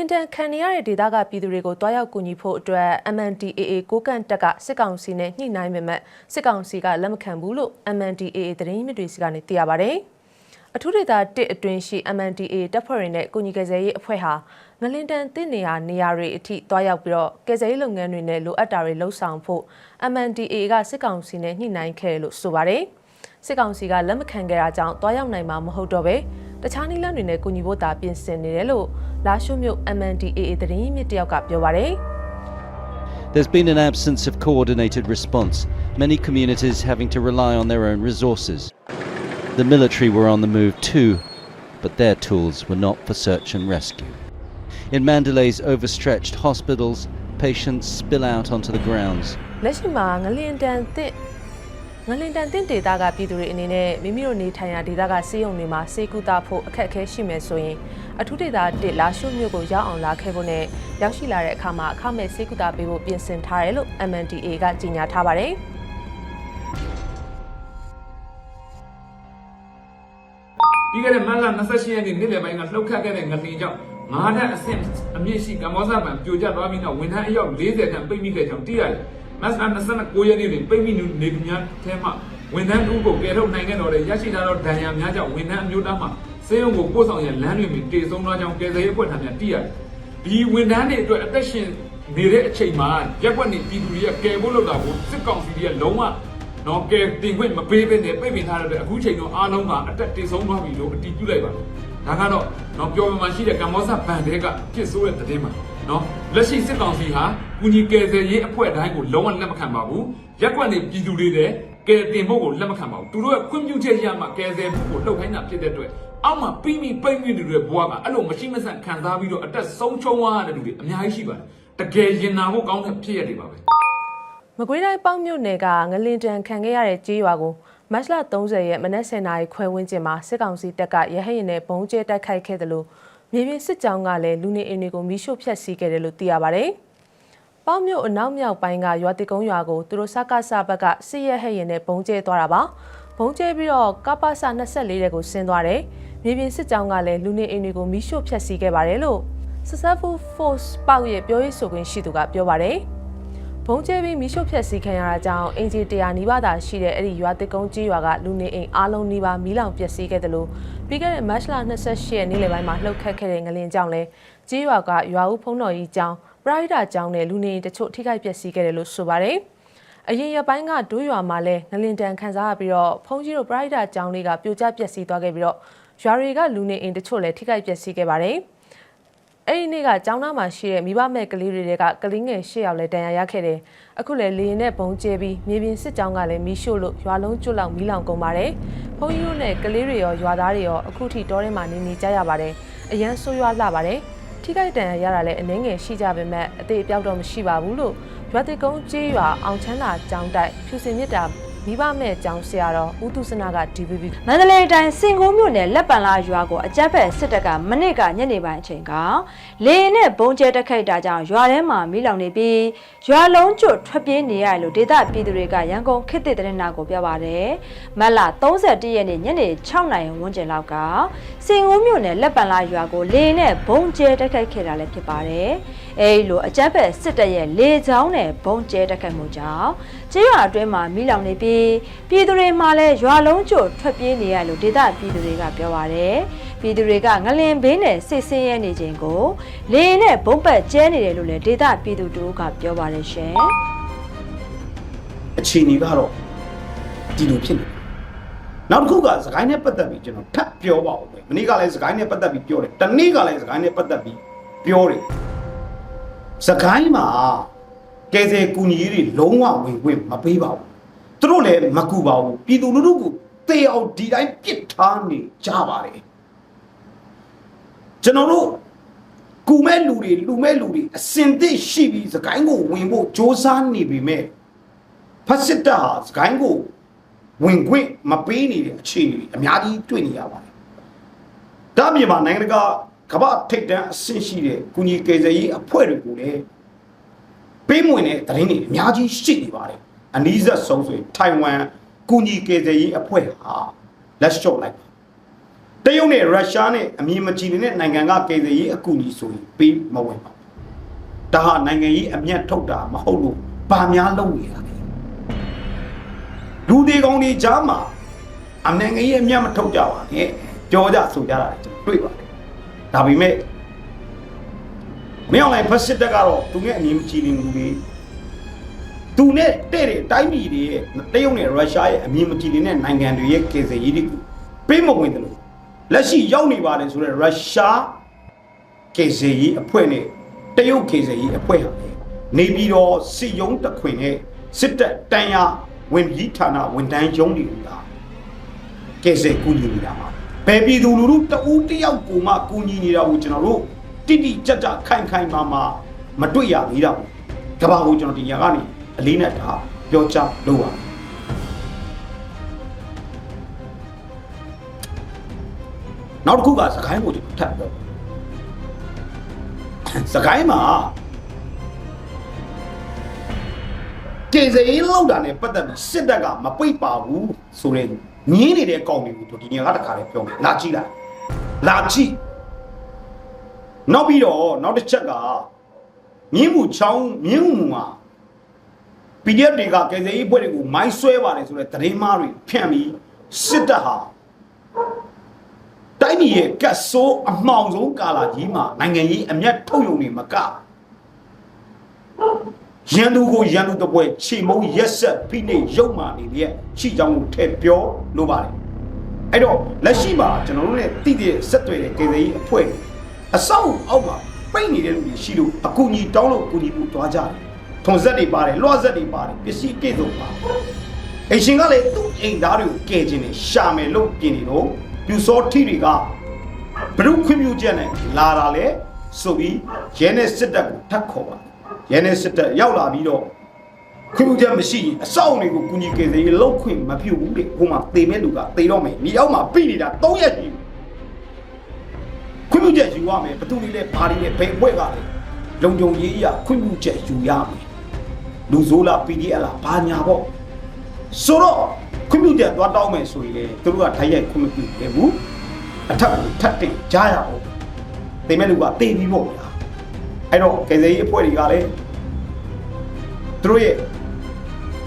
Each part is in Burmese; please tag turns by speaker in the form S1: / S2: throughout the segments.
S1: ငလင်တန်ခံနေရတဲ့ဒေသကပြည်သူတွေကိုတွားရောက်ကူညီဖို့အတွက် MNDAA ကိုကန့်တက်ကစစ်ကောင်စီနဲ့ညှိနှိုင်းပေမဲ့စစ်ကောင်စီကလက်မခံဘူးလို့ MNDAA သတင်းမြစ်တွေစီကနေသိရပါဗျ။အထူးဒေသတစ်အတွင်းရှိ MNDAA တပ်ဖွဲ့တွေနဲ့ကူညီကယ်ဆယ်ရေးအဖွဲ့ဟာငလင်တန်တင့်နေရာနေရာတွေအထိတွားရောက်ပြီးတော့ကယ်ဆယ်ရေးလုပ်ငန်းတွေနဲ့လိုအပ်တာတွေလှုပ်ဆောင်ဖို့ MNDAA ကစစ်ကောင်စီနဲ့ညှိနှိုင်းခဲ့တယ်လို့ဆိုပါတယ်။စစ်ကောင်စီကလက်မခံခဲ့တာကြောင့်တွားရောက်နိုင်မှာမဟုတ်တော့ပဲ တခြားနည်းလမ်းတွေနဲ့ကူညီဖို့တာပြင်ဆင်နေတယ်လို့လာရှိုးမြို့ MNDAA သတင်းရင်းမြစ်တယောက်ကပြောပါတယ်။
S2: There's been an absence of coordinated response, many communities having to rely on their own resources. The military were on the move too, but their tools were not for search and rescue. In Mandalay's overstretched hospitals, patients spill out onto the grounds.
S1: လက်ရှိမှာငလင်တန်တစ်ငလင်တန်တစ်ဒေသကပြည်သူတွေအနေနဲ့မိမိတို့နေထိုင်ရာဒေသကစေယုံတွေမှာစေကူတာဖို့အခက်အခဲရှိမယ်ဆိုရင်အထူးဒေသတစ်လာရှုမြို့ကိုရောက်အောင်လာခဲ့ဖို့နဲ့ရောက်ရှိလာတဲ့အခါမှာအခမဲ့စေကူတာပေးဖို့ပြင်ဆင်ထားတယ်လို့ MNDA ကကြေညာထားပါတယ်။
S3: ပြီးခဲ့တဲ့မတ်လ28ရက်နေ့နေ့လယ်ပိုင်းကလှုပ်ခတ်ခဲ့တဲ့ငလျင်ကြောင့်ငါးဓာတ်အဆင့်အမြင့်ရှိကမ္ဘောဇပံပြိုကျသွားပြီးနောက်ဝန်ထမ်းအယောက်40ခန့်ပိတ်မိခဲ့ကြောင်းသိရတယ်။ မတ်လ29ရက်နေ့တွင်ပိတ်မိနေသူများထဲမှဝန်ထမ်းတို့ကိုကယ်ထုတ်နိုင်ခဲ့တော်တဲ့ရရှိလာသောဒဏ်ရာများကြောင့်ဝန်ထမ်းအမျိုးသားမှစေယုံကိုပို့ဆောင်ရန်လမ်းတွင်တည်ဆုံသွားကြောင်းကယ်ဆယ်ရေးအဖွဲ့ထံများသိရတယ်။ဒီဝန်ထမ်းတွေအတွက်အသက်ရှင်နေတဲ့အချိန်မှာရက်ွက်နေပြည်သူတွေရဲ့ကယ်ဖို့လုပ်တာကိုစစ်ကောင်စီတွေကလုံးဝနော်ကဲတင်ခွင့်မပေးဘဲနဲ့ပြိပင်ထားတဲ့အခုချိန်တော့အားလုံးကအတက်တေဆုံးသွားပြီလို့အတည်ပြုလိုက်ပါတယ်။ဒါကတော့နော်ပြောပြမှာရှိတဲ့ကမ္ဘောဇဘန်တဲကဖြစ်ဆိုးတဲ့သတင်းမှာ နော်လက်ရှိစစ်ကောင်စီဟာကုညီကယ်ဆယ်ရေးအဖွဲ့တိုင်းကိုလုံးဝလက်မခံပါဘူး။ရက်ွက်နေပြည်သူတွေလည်းကယ်တင်ဖို့ကိုလက်မခံပါဘူး။သူတို့ရဲ့ခွင့်ပြုချက်ရမှကယ်ဆယ်ဖို့ကိုလှုပ်ခိုင်းတာဖြစ်တဲ့အတွက်အောက်မှာပြီးပြီးပိတ်မိနေတဲ့ဘွားကအဲ့လိုမရှိမဆန်ခံစားပြီးတော့အတက်ဆုံးချုံသွားတဲ့လူတွေအများကြီးရှိပါတယ်။တကယ်ရင်နာဖို့ကောင်းတဲ့ဖြစ်ရတွေပါပဲ။
S1: မကွေးတိုင်းပေါင်းမြို့နယ်ကငလင်တန်ခံခဲ့ရတဲ့ကြေးရွာကိုမတ်လ30ရက်မနက်10:00နာရီခွဲဝန်းကျင်မှာစစ်ကောင်စီတပ်ကရဟတ်ရင်နဲ့ဘုံကျဲတိုက်ခိုက်ခဲ့တယ်လို့ မြေပြင်စစ်ကြောင်းကလည်းလူနေအိမ်တွေကိုမိရှို့ဖျက်ဆီးခဲ့တယ်လို့သိရပါဗျ။ပေါင်းမြို့အနောက်မြောက်ပိုင်းကရွာတိကုန်းရွာကိုသူတို့စကားစဘက်ကစစ်ရဟတ်ရင်နဲ့ဘုံကျဲသွားတာပါ။ဘုံကျဲပြီးတော့ကပ္ပစ24တဲ့ကိုဆင်းသွားတယ်။မြေပြင်စစ်ကြောင်းကလည်းလူနေအိမ်တွေကိုမိရှို့ဖျက်ဆီးခဲ့ပါတယ်လို့ Successful Force ပေါက်ရဲ့ပြောရေးဆိုခွင့်ရှိသူကပြောပါတယ်။ ဘုံကျဲပြီးမိရှုဖြက်စီခံရတာကြောင့်အင်ဂျီတရာနီးပါးသာရှိတဲ့အဲ့ဒီရွာတစ်ကုန်းကြီးရွာကလူနေအိမ်အားလုံးနီးပါးမီးလောင်ပျက်စီးခဲ့တယ်လို့ပြီးခဲ့တဲ့မတ်လ28ရက်နေ့လယ်ပိုင်းမှာလှုပ်ခတ်ခဲ့တဲ့ငလင်ကြောင့်လဲကြီးရွာကရွာဦးဖုံးတော်ကြီးကျောင်းပရိုက်တာကျောင်းနဲ့လူနေအိမ်တချို့ထိခိုက်ပျက်စီးခဲ့တယ်လို့ဆိုပါတယ်အရင်ရက်ပိုင်းကဒိုးရွာမှာလဲငလင်တန်ခန်းစားရပြီးတော့ဖုံးကြီးတို့ပရိုက်တာကျောင်းလေးကပြိုကျပျက်စီးသွားခဲ့ပြီးတော့ရွာတွေကလူနေအိမ်တချို့လည်းထိခိုက်ပျက်စီးခဲ့ပါတယ် အဲ့ဒီနေ့ကကျောင်းသားမှာရှိတဲ့မိဘမဲ့ကလေးတွေကကလေးငယ်၈ယောက်လည်းတန်ရာရခဲ့တယ်။အခုလည်းလေရင်နဲ့ဘုံကျဲပြီးမြေပြင်စစ်ကြောင်းကလည်းမီးရှို့လို့ရွာလုံးကျွတ်လောက်မီးလောင်ကုန်ပါတယ်။ဘုန်းကြီးတို့နဲ့ကလေးတွေရောရွာသားတွေရောအခုထိတောထဲမှာနေနေကြရပါတယ်။အရန်ဆိုးရွားလှပါတယ်။ထိခိုက်တန်ရာရတာလည်းအနှဲငယ်ရှိကြပေမဲ့အသေးအပြောက်တော့မရှိပါဘူးလို့ရွာတိကုန်းကျေးရွာအောင်ချမ်းသာကျောင်းတိုက်ဖြူစင်မြစ်တာ မိဘမဲ့ကျောင်းဆရာတော်ဦးသူစနာက DVB
S4: မန္တလေးတိုင်းစင်ကိုမြို့နယ်လက်ပံလာရွာကိုအကြက်ဖက်စစ်တပ်ကမနစ်ကညနေပိုင်းအချိန်ကလေရင်နဲ့ဘုံကျဲတက်ခိုက်တာကြောင့်ရွာထဲမှာမီးလောင်နေပြီးရွာလုံးကျွတ်ထွက်ပြေးနေရတယ်လို့ဒေသပြည်သူတွေကရန်ကုန်ခေတ်သစ်သတင်းနာကိုပြောပါတယ်မတ်လ31ရက်နေ့ညနေ6နာရီဝန်းကျင်လောက်ကစင်ကိုမြို့နယ်လက်ပံလာရွာကိုလေရင်နဲ့ဘုံကျဲတက်ခိုက်ခဲ့တာလည်းဖြစ်ပါတယ် အဲဒီလိုအကြက်ဖက်စစ်တပ်ရဲ့လေချောင်းနဲ့ဘုံကျဲတက်ခိုက်မှုကြောင့်ကျေးရွာအတွင်းမှာမီးလောင်နေပြီးပြည်သူတွေမှလည်းရွာလုံးကျွတ်ထွက်ပြေးနေရလို့ဒေသပြည်သူတွေကပြောပါတယ်။ပြည်သူတွေကငလင်ဘေးနဲ့စစ်ဆင်းရဲနေခြင်းကိုလေရင်နဲ့ဘုံပတ်ကျဲနေတယ်လို့လည်းဒေသပြည်သူတို့ကပြောပါတယ်ရှင်
S5: အခြေအနေကတော့ဒီလိုဖြစ်နေတယ်နောက်တစ်ခုကစကိုင်းနဲ့ပတ်သက်ပြီးကျွန်တော်ထပ်ပြောပါဦးမယ်မနေ့ကလည်းစကိုင်းနဲ့ပတ်သက်ပြီးပြောတယ်တနေ့ကလည်းစကိုင်းနဲ့ပတ်သက်ပြီးပြောတယ် စကိုင်းမှာကယ်ဆယ်ကူညီရေးတွေလုံးဝဝင်ဝင်မပေးပါဘူးသူတို့လည်းမကူပါဘူးပြည်သူလူထုကိုတေအောင်ဒီတိုင်းပစ်ထားနေကြပါတယ်ကျွန်တော်တို့ကူမဲ့လူတွေလူမဲ့လူတွေအစင်သစ်ရှိပြီးစကိုင်းကိုဝင်ဖို့စ조사နေပြီမဲ့ဖတ်စစ်တပ်ဟာစကိုင်းကိုဝင်ခွင့်မပေးနေတဲ့အခြေအနေတွေအများကြီးတွေ့နေရပါတယ်။ဒါ့အပြင်မှာနိုင်ငံတကာ ကမ္ဘာထိပ်တန်းအဆင့်ရှိတဲ့ကုညီကေဇယ်ရေးအဖွဲ့တွေကိုလည်းပေးမဝင်တဲ့သတင်းတွေအများကြီးရှိနေပါတယ်။အနည်းဆက်ဆုံးဆိုရင်ထိုင်ဝမ်ကုညီကေဇယ်ရေးအဖွဲ့ဟာလက်လျှော့လိုက်ပါတရုတ်နဲ့ရုရှားနဲ့အမြင်မကြည်နေတဲ့နိုင်ငံကကေဇယ်ရေးအကူအညီဆိုရင်ပေးမဝင်ပါဘူး။ဒါဟာနိုင်ငံရေးအမျက်ထုတ်တာမဟုတ်လို့ဘာများလုပ်နေတာလဲ။လူတွေကောင်းတွေကြားမှာအနိုင်ငံရေးအမျက်မထုတ်ကြပါနဲ့။ကြောကြဆိုကြတာကျွန်တော်တွေ့ပါတယ်။ ဒါပေမဲ့မင်းအောင်လိုက်ဖက်စစ်တက်ကတော့သူနဲ့အမြင်မကြည်နေလူတွေသူနဲ့တဲ့တဲ့တိုင်းပြည်တွေရဲ့တရုတ်နဲ့ရုရှားရဲ့အမြင်မကြည်နေတဲ့နိုင်ငံတွေရဲ့ကေဇယ်ရေးတွေကိုပေးမဝင်တယ်လို့လက်ရှိရောက်နေပါတယ်ဆိုတော့ရုရှားကေဇယ်ရေးအဖွဲ့နဲ့တရုတ်ကေဇယ်ရေးအဖွဲ့ဟာလေနေပြီးတော့စစ်ရုံးတခွင်နဲ့စစ်တပ်တန်ရာဝင်ကြီးဌာနဝန်တန်းရုံးတွေကကဲဆယ်ကူညီနေတာပါ ဘယ်ပြည်သူလူထုတဦးတယောက်ကိုမှကူညီနေတာကိုကျွန်တော်တို့တိတိကျကျခိုင်ခိုင်မာမာမတွေ့ရသေးတာဘူးကဘာကိုကျွန်တော်ဒီညကနေအလေးနဲ့ဒါပြောချလို့ပါနောက်တစ်ခုကစကိုင်းကိုကျွန်တော်ထပ်ပြောစကိုင်းမှာကျေစရေးလောက်တာနဲ့ပတ်သက်ပြီးစစ်တပ်ကမပိတ်ပါဘူးဆိုရ င်ငင်းနေတဲ့ကောင်တွေကိုတို့ဒီညကတခါလေးပြောမယ်လာကြည့်လိုက်လာကြည့်နောက်ပြီးတော့နောက်တစ်ချက်ကမြင်းမှုချောင်းမြင်းမှုမှာ PDF တွေကကယ်ဆယ်ရေးအဖွဲ့တွေကိုမိုင်းဆွဲပါတယ်ဆိုတဲ့သတင်းမားတွေဖြန့်ပြီးစစ်တပ်ဟာတိုင်းပြည်ရဲ့ကတ်ဆိုးအမှောင်ဆုံးကာလာကြီးမှာနိုင်ငံရေးအမျက်ထုတ်ယုံနေမက ရန်သူကိုရန်သူတပွဲခြေမုံရက်ဆက်ဖိနှိပ်ရုပ်မာနေရဲ့ရှိကြောင်းကိုထည့်ပြောလိုပါတယ်အဲ့တော့လက်ရှိမှာကျွန်တော်တို့ ਨੇ တိတိဆက်သွယ်တဲ့ကယ်ဆယ်ရေးအဖွဲ့တွေအဆောက်အောက်မှာပိတ်နေတဲ့လူတွေရှိလို့အကူအညီတောင်းလို့အကူအညီပို့သွားကြတယ်ထုံဆက်တွေပါတယ်လွှတ်ဆက်တွေပါတယ်ပစ္စည်းပြည့်စုံပါအရှင်ကလည်းသူ့အိမ်သားတွေကိုကယ်ခြင်းနဲ့ရှာမယ်လို့ပြင်နေတော့ပြူစောထီတွေကဘရုခွင့်ပြုချက်နဲ့လာတာလေဆိုပြီးရဲနဲ့စစ်တပ်ကိုထပ်ခေါ်ပါ ရဲနဲ့စစ်တပ်ရောက်လာပြီးတော့ခွင့်ပြုချက်မရှိရင်အဆောက်အုံတွေကိုကူညီကယ်ဆယ်ရေးလုပ်ခွင့်မပြုဘူးတဲ့ဟိုမှာတေမဲ့လူကတေတော့မယ်မြေအောက်မှာပြိနေတာ၃ရက်ရှိပြီခွင့်ပြုချက်ယူရမယ်ဘသူတွေလဲဘာတွေလဲဘယ်ဘွဲ့ကလဲလုံကြုံရေးအရခွင့်ပြုချက်ယူရမယ်လူဆိုးလား PDF လားဘာညာပေါ့ဆိုတော့ခွင့်ပြုချက်သွားတောင်းမယ်ဆိုရင်လေသူတို့ကထိုက်ရိုက်ခွင့်မပြုခဲ့ဘူးအထက်ကိုထပ်တင်ကြားရအောင်တိမ်မဲ့လူကတေးပြီးပေါ့ဗျာ အဲ့တော့ကယ်ဆယ်ရေးအဖွဲ့တွေကလည်းသူတို့ရဲ့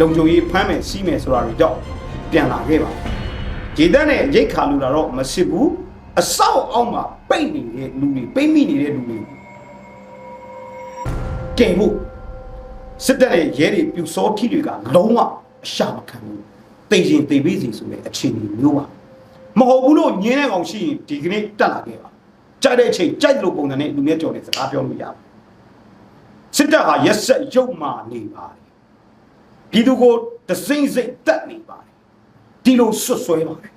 S5: လုံကြုံရေးဖမ်းမယ်စီးမယ်ဆိုတာတွေတော့ပြန်လာခဲ့ပါဂျေတန်းနဲ့ရိတ်ခါလူတာတော့မစစ်ဘူးအဆောက်အောက်မှာပိတ်နေတဲ့လူတွေပိတ်မိနေတဲ့လူတွေကဲဖို့စစ်တပ်ရဲ့ရဲတွေပြူစောထီတွေကလုံးဝအရှာမခံဘူးတိတ်ရင်တိတ်ပြီးစီဆိုတဲ့အခြေအနေမျိုးပါမဟုတ်ဘူးလို့ညင်းတဲ့ကောင်ရှိရင်ဒီကနေ့တက်လာခဲ့ပါကြိုက်တဲ့အချိန်ကြိုက်လို့ပုံစံနဲ့လူမျိုးကြော်နေစကားပြောလို့ရပါ စစ်တပ်ဟာရက်ဆက်ရုပ်မာနေပါတယ်ပြည်သူကိုတစိမ့်စိမ့်တက်နေပါတယ်ဒီလိုဆွတ်ဆွဲပါတယ်